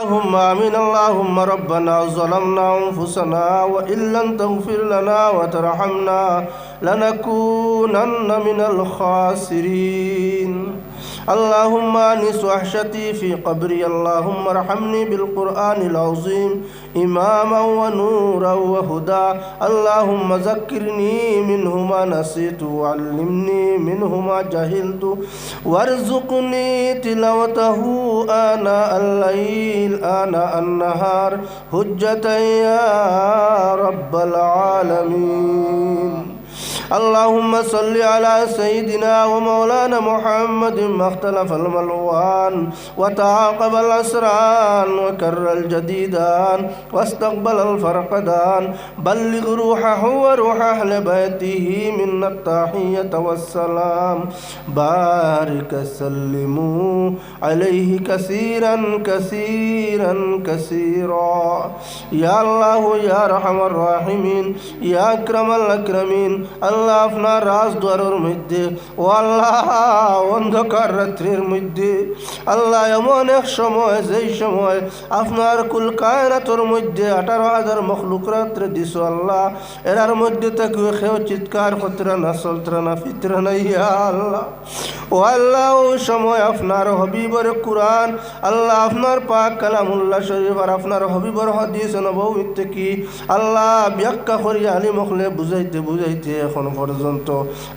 اللهم آمين. اللهم ربنا ظلمنا أنفسنا وإن لم تغفر لنا وترحمنا لنكونن من الخاسرين. اللهم أنس وحشتي في قبري اللهم ارحمني بالقرآن العظيم إماما ونورا وهدى. اللهم ذكرني منه ما نسيت وعلمني منه ما جهلت. وارزقني تلاوته آناء الليل آناء النهار. حجة يا رب العالمين. اللهم صل على سيدنا ومولانا محمد ما اختلف الملوان وتعاقب الأسران وكر الجديدان واستقبل الفرقدان بلغ روحه وروح أهل بيته منا التحية والسلام بارك سلموا عليه كثيرا كثيرا كثيرا يا الله يا رحم الراحمين يا أكرم الأكرمين আল্লাহ আপনার রাজদ্বারের মধ্যে ও আল্লাহ অন্ধকার রাত্রির মধ্যে। আল্লাহ এমন এক সময়, যেই সময় আপনার কুল কায়নাতর মধ্যে আঠারো হাজার মখলুক রাত্রে দিস আল্লাহ। এরার মধ্যে থেকে কেউ চিৎকার করতরা না চলতরা না ফিতরা না, ইয়া আল্লাহ। ও আল্লাহ, ওই সময় আপনার হবিবর কুরআন, আল্লাহ আপনার পাক কালামুল্লাহ শরীফ আর আপনার হবিবর হদিস নবীত কি? আল্লাহ ব্যাখ্যা করি আলী মখলে বুঝাইতে বুঝাইতে এখন পর্যন্ত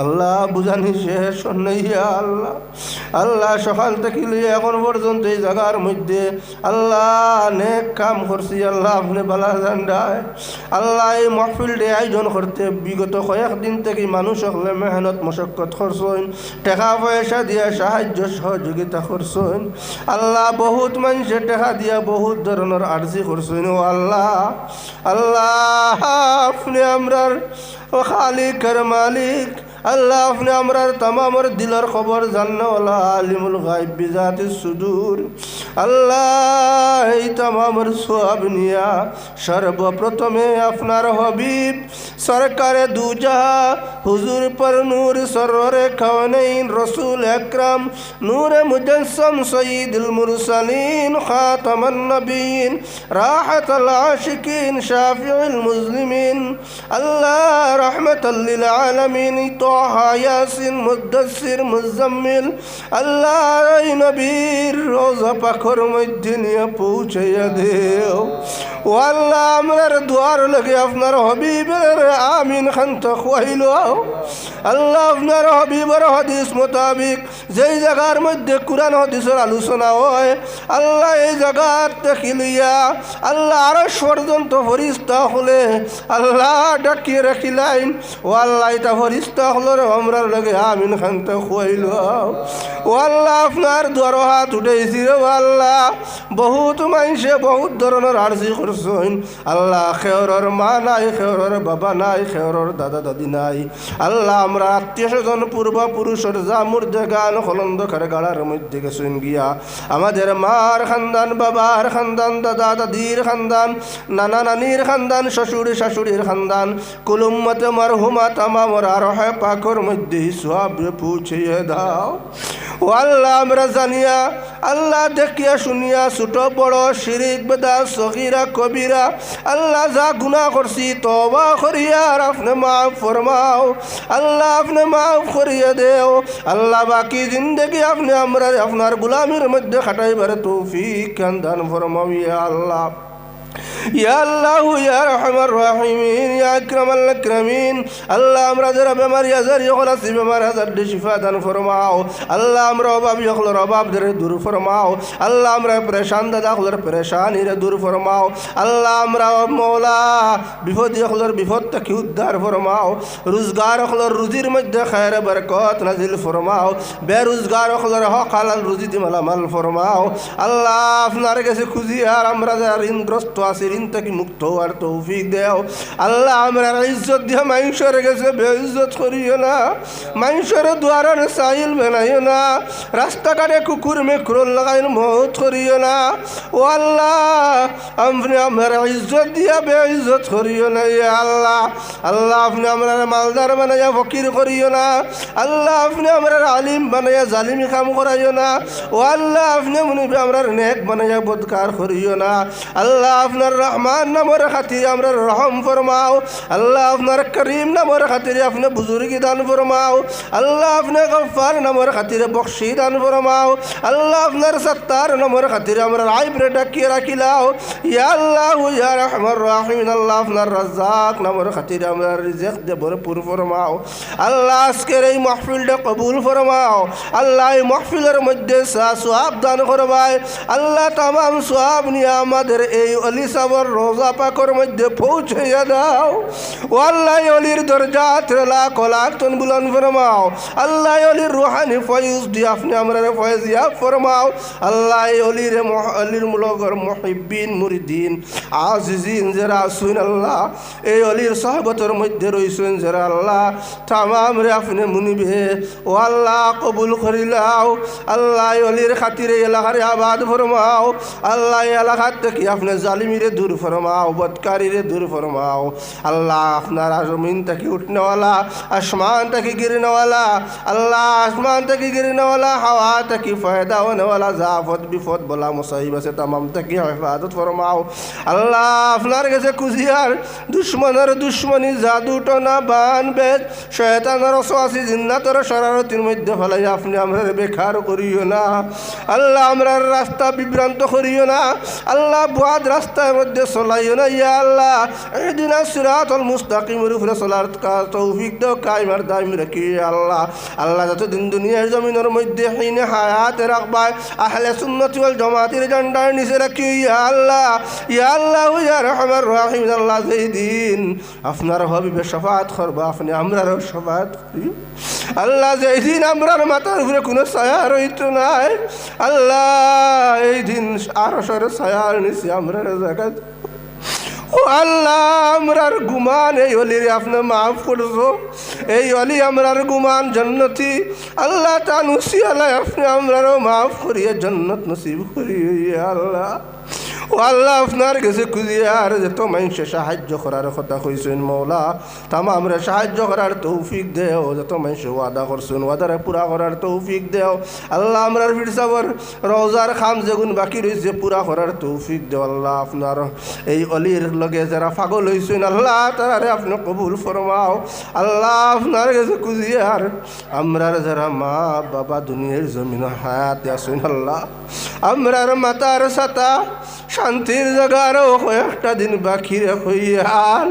আল্লাহ বুঝানি শেষ নেইয়া আল্লাহ। আল্লাহ সকাল থেকে লিয়ে এখন পর্যন্ত এই জায়গার মধ্যে আল্লাহ নেক কাম করছি, আল্লাহ আপনি বালা জান্ডায়। আল্লাহ এই মহফিলটি আয়োজন করতে বিগত কয়েকদিন থেকে মানুষ হলে মেহনত, মশক্কত করছেন, টাকা পয়সা দিয়ে সাহায্য সহযোগিতা করছেন। আল্লাহ বহুত মানুষের টাকা দিয়া বহুত ধরনের আর্জি করছেন, ও আল্লাহ। আল্লাহ, আপনি আমরার ও খালিকের মালিক। আল্লাহ আপনি আমরার তামামর দিলের খবর জান্নাওয়ালা আলিমুল গাইব বিজাতি সুদূর আল্লাহ এই তামামর সোয়াব নিয়া সর্বপ্রথমে আপনার হবিব সরকারে দুজাহা হুজুর পর নূর সররে খাওয়ানাইন রসুল একরাম নূর মুজসম সঈদুল মুরসালিন খাতামান নবীন রাহাত العاشقين شافع المسلمين الله رحمة للعالمين তোহা ইয়াসিন মুদাসির মুজাম্মিল আল্লাহ নবীর রোজা পাখর মধ্যে নিয়ে পৌঁছাইয়া দেও। ও আল্লাহ আমার দুয়ার লাগে আপনার হবিবের আমিন খান্ত খুয়াইল। আল্লাহ, আপনার হবিবর হদিস মোতাবিক যেই জায়গার মধ্যে কোরআন হদিসের আলোচনা হয়, আল্লাহ এই জায়গার দেখিলিয়া আল্লাহ আরও পর্যন্ত ফরিস্তা হলে আল্লাহ ডাকিয়ে রাখিলাইন। ও আল্লাহ, এটা ফরিস্তা হলো রে আমরার লগে আমিন খানতে খুয়াইল ও আল্লাহ আপনার দুয়ার হাত উঠেছি রে আল্লাহ বহুত মানুষে বহুত ধরনের আর্জি করছেন। আল্লাহ খেয়রর মা নাই, খেয়রর বাবা নাই, খেয়রর দাদা দাদি নাই। আল্লাহ, আমরা আত্মীয় স্বজন, পূর্বপুরুষের জামুর গান হলন্দকার গাড়ার মধ্যে গেছেন গিয়া। আমাদের মার খানদান, বাবার খানদান, দাদা দাদির খানদান, নানা নানির খানদান, শ্বশুর শাশুড়ির খানদান। কুলুম্মতে মারহুমা তামামর আরহে পাখর মধ্যে সব পুছিয়ে দাও। ও আল্লাহ, আমরা জানিয়া, আল্লাহ দেখিয়া শুনিয়া, ছোট বড় শিরিক, বেদা, সগিরা, কবিরা, আল্লাহ যা গুণা করছি তবা করিয়া আর আপনি মাফ ফরমাও। আল্লাহ, আপনি মাফ করিয়া দেও। আল্লাহ, বাকি জিন্দগি আপনি আমরা, আপনার গুলামির মধ্যে খাটাইবার তৌফিক দান ফরমাও ইয়া আল্লাহ। ইয়া আল্লাহ ইয়া আল্লাহ, আমরা যারা বেমারি আজার ইয়কল আছি বেমার আল্লাহ, আমরা অভাব ইয়কলর অভাব ধরে দূর ফরমাও। আল্লাহ, আমরা পরেশান দাদা হলর পরেশানি বিপদ ইয়কলর বিপদ থেকে উদ্ধার ফরমাও। রোজগার হলর রুজির মধ্যে খায়ের বরকত নাজিল ফরমাও। বেরোজগার হলর হক হালাল রুজি মালামাল ফরমাও। আল্লাহ, আপনার কাছে খুঁজি আর আমরা যারা ঋণগ্রস্ত ঋণ থেকে মুক্ত হওয়ার তৌফিক দেও। আল্লাহ আমরা ইজ্জত দিয়া মানুষের গেছে বেইজ্জত করিও না। মানুষের দুয়ারের সাইল বানাইও না। রাস্তাঘাটে কুকুর মেকুর লাগাইন মত করিও না। ও আল্লাহ, আপনি আমার ইজ্জত দিয়া বেইজ্জত করিও না, ইয়া আল্লাহ। আল্লাহ, আপনি আমরা মালদার বানাইয়া ফকির করিও না। আল্লাহ, আপনি আমরা আলিম বানাইয়া জালিমি কাম করাইও না। ও আল্লাহ, আপনি মনে আমরা নেক বানাইয়া বদকার করিও না। আল্লাহ আপনার রহমান নামের খাতিরে আমরা রহম ফরমাও। আল্লাহ আপনার করিম নামের খাতিরে আপনি বুজুর্গি দান ফরমাও। আল্লাহ আপনি গফার নামের খাতিরে বক্সি দান ফরমাও। আল্লাহ আপনার সত্তার নামের খাতিরে আমরা আইব্রে ডাকিয়ে রাখিলাও। ইয়া আল্লাহ ইয়া রহমান রাহিমিন, আল্লাহ আপনার রাজ্জাক নামের খাতিরে আমরা রিজেক দে ভরপুর ফরমাও। আল্লাহ আজকের এই মাহফিলটা কবুল ফরমাও। আল্লাহ এই মাহফিলের মধ্যে সোয়াব দান করবাই আল্লাহ তামাম সোয়াব নিয়ে আমাদের এই অলি সাবর রোজা পাকর মধ্যে পৌঁছাইয়া দাও। ও আল্লাহ অলির দরজা ত্রেলা কলাক তন বুলন ফরমাও। আল্লাহ অলির রুহানি ফয়ুজ দিয়ে আপনি আমরা ফয়জিয়া ফরমাও। আল্লাহ অলির অলির মুলগর মহিবিন মুরিদিন, আজিজিন, যারা আসুন আল্লাহ, এই অলির সহবতর মধ্যে রইছেন যারা আল্লাহ তামাম রে আপনি মুনিবে। ও আল্লাহ, কবুল করিলাও আল্লাহ অলির খাতিরে এলাকারে আবাদ ফরমাও। আল্লাহ এলাকার থেকে আপনি জমিরে দূর ফরমাও বৎকারীরে দূর ফরমাও। আল্লাহ আপনার জমিনটাকে উঠনেওয়ালা আসমানটাকে গিরনেওয়ালা আল্লাহ আসমানটাকে গিরনেওয়ালা হাওয়াটাকে ফায়দা হনেওয়ালা জাফত বিফত বলা মুসাহিব আছে তামামটাকে হেফাজত ফরমাও। আল্লাহ আপনার কাছে কুজিয়ার, দুশ্মনের দুশ্মনী জাদু টনা বান বেদ, শয়তানের অসি জিন্নাতর শরারতির মধ্যে ফেলাই আপনি আমরা বেকার করিও না। আল্লাহ আমরার রাস্তা বিভ্রান্ত করিও না। আল্লাহ বাদ রাস্তা মধ্যে চলাইও না, ইয়া আল্লাহ। এদিন সিরাতল মুস্তাকিমের উপরে চলার তৌফিক দাও কাইমার দাইম রাখি আল্লাহ। আল্লাহ যতদিন দুনিয়ার জমিনের মধ্যে হিনে হায়াতে রাখবায়, আহলে সুন্নতি ওয়াল জামাতের জান্ডার নিচে রাখি, ইয়া আল্লাহ। ইয়া আল্লাহ ইয়া রহমান রাহিম আল্লাহ, যেই দিন আপনার হবিবে শফাত করবা, আপনি আমরারও করি। আল্লাহ, যেই দিন আমরার মাথার উপরে কোনো ছায়া রইত নাই, আল্লাহ, এই দিন আরও সরে ছায়ার নিচে আমরার জায়গা ও আল্লাহ আমরার গুমান, এই অলির আপনি মাফ করছ। এই অলি আমরার গুমান জন্নতি। আল্লাহ তা নুসি আল্লাহ, আপনি আমরারও মাফ করিয়া জন্নত নসিব করিয়া আল্লাহ। ও আল্লাহ আপনার কাছে খুঁজিয়ে আর যত মানুষে সাহায্য করার কথা কইছেন মৌলা তাম আমরা সাহায্য করার তৌফিক দেও যত মানুষে ওয়াদা করছেন, ওয়াদারে পুরা করার তৌফিক দেও। আল্লাহ আমরার ফিরসাবর রোজার খাম যেগুন বাকি রয়েছে পুরা করার তৌফিক দেও আল্লাহ আপনার। এই অলির লগে যারা পাগল হয়েছেন আল্লাহ তারারে আপনি কবুল ফরমাও। আল্লাহ আপনার কাছে খুঁজিয়ে আর আমরার যারা মা বাবা দুনিয়ার জমিন হায়াতে আসুন আল্লাহ। আমরার মাতার সাতা শান্তির জায়গারও কয়েকটা দিন বাকি হইয়াল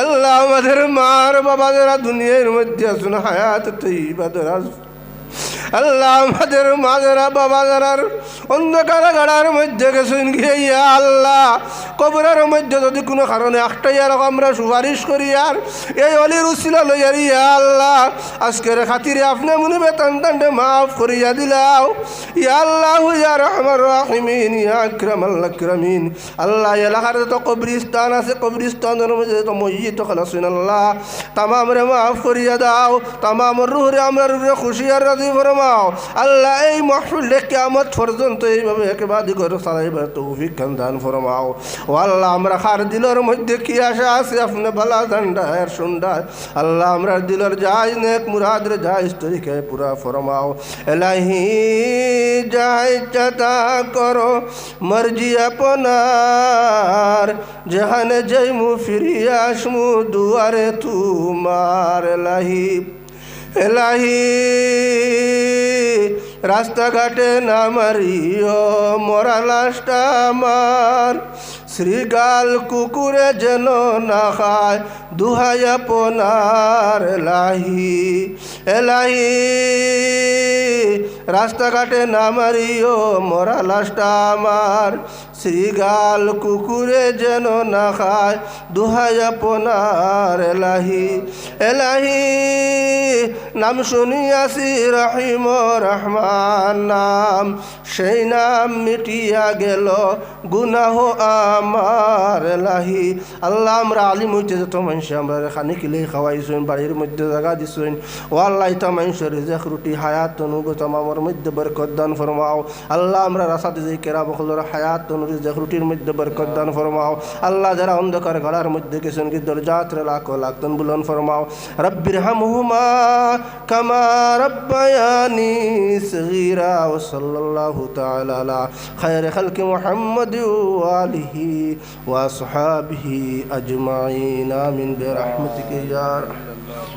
আল্লাহ আমাদের মার বাবা যারা দুনিয়ার মধ্যে আসুন হায়াত তৈবা যারা আল্লাহ আমাদের মা যারা বাবা যারার অন্ধকার গাড়ার মধ্যে গেছেন গিয়ে আল্লাহ, কবরের মধ্যে যদি কোনো কারণে একটাই আর আমরা সুপারিশ করি আর এই অলির উচিলা লইয়ার ইয়া আল্লাহ, আজকের খাতিরে আপনি মনে বেতন টানটে মাফ করিয়া দিলাও। ইয়া আল্লাহ, ইয়া রহমান রাহিমিন, ইয়া আকরাম আল্লাহ আকরামিন। আল্লাহ এলাকার যত কবরিস্তান আছে কবরিস্তানের মধ্যে যত মসজিদ তখন আছেন আল্লাহ, তামাম রে মাফ করিয়া দাও। তামাম রুহরে আমরা রুহরে খুশি আর রাজি ফরমাও। আল্লাহ, এই মহফিল কেমত পর্যন্ত এইভাবে একেবারে করে চালাইবার তৌফিক খান, দান ফরমাও। ও আল্লাহ আমরা খার দিলর মধ্যে কি আশা আছে? আপনি বালা ঠান্ডা আর সুন্দা আল্লাহ, আমরা দিলর যাই নেক মুরাদ যাই তরিকে পুরা ফরমাও। এলাহি, যাই চাতা করো, মর্জি আপনার। যেখানে যাইমু ফিরিয়া আসমু, দুয়ারে তুমার এলাহি। এলাহি। রাস্তাঘাটে নামারিও মরা লাশটা আমার। শ্রীগাল কুকুরে যেন না খায় দুহাই আপনার এলাহি। এলাহি। রাস্তাঘাটে নামারিও মরা লাশটা আমার। শ্রীগাল কুকুরে যেন না খায় দুহাই আপনার এলাহি এলাহি। নাম শুনিয়াছি রহিম রহমান নাম, সেই নাম মিটিয়া গেল, গুনাহ আমার এলাহি। আল্লাহ আমরা আলিম হইতে যত মানুষ আমরা খানি কিলে খাওয়াইছেন, বাড়ির মধ্যে জায়গা দিছেন। ও আল্লাহ ইতা মানুষের রিজেক রুটি, হায়াত তনুগত আমার মধ্যে বরকত দান ফরমাও। আল্লাহ আমরা রাসাতে যে কেরা বখলর হায়াত তনু রিজেক রুটির মধ্যে বরকত দান ফরমাও। আল্লাহ যারা অন্ধকার গলার মধ্যে গেছেন কি দরজাত লাখ লাখতন বুলন ফরমাও। রব্বির হামহুমা কামা রব্বায়ানি সগীরা ও সাল্লাল্লাহু তাআলা আলা খায়র খালকি মুহাম্মদ ওয়া আলিহি ওয়া আসহাবিহি আজমাইন। আমিন। ইয়া আরহাম